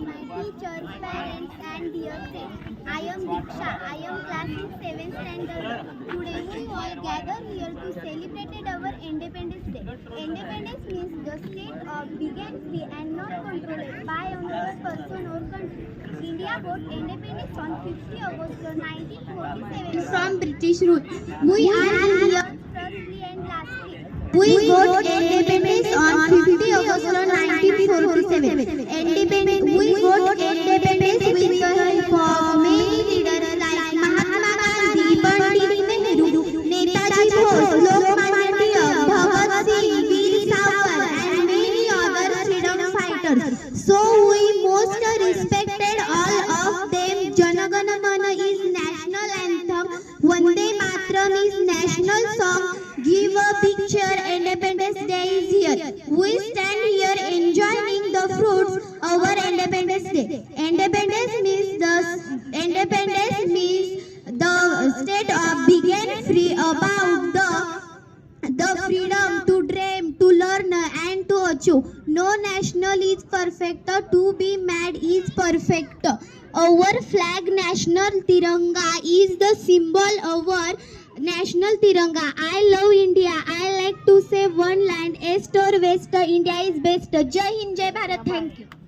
my teachers, parents, and dear friends. I am Diksha. I am class in 7th standard. Today we all gather here to celebrate our Independence Day. Independence means the state of began free and not controlled by another person or country. India got independence on 50 August 1947 from British rule. We are here. Firstly and lastly. We got independence on 50 August 1947. Independence. Them. Jana Gana Mana is national anthem. Vande Mataram is national song. Give a picture. Independence Day is here. We stand here enjoying the fruits of our Independence Day. Independence means the independence means the state of began free about the the freedom to dream, to learn, and to achieve. No national is perfect. To be mad is perfect. Our flag, national tiranga, is the symbol of our national tiranga. I love India. I like to say one line: East or West, India is best. Jai Hind, Jai Bharat. Thank you.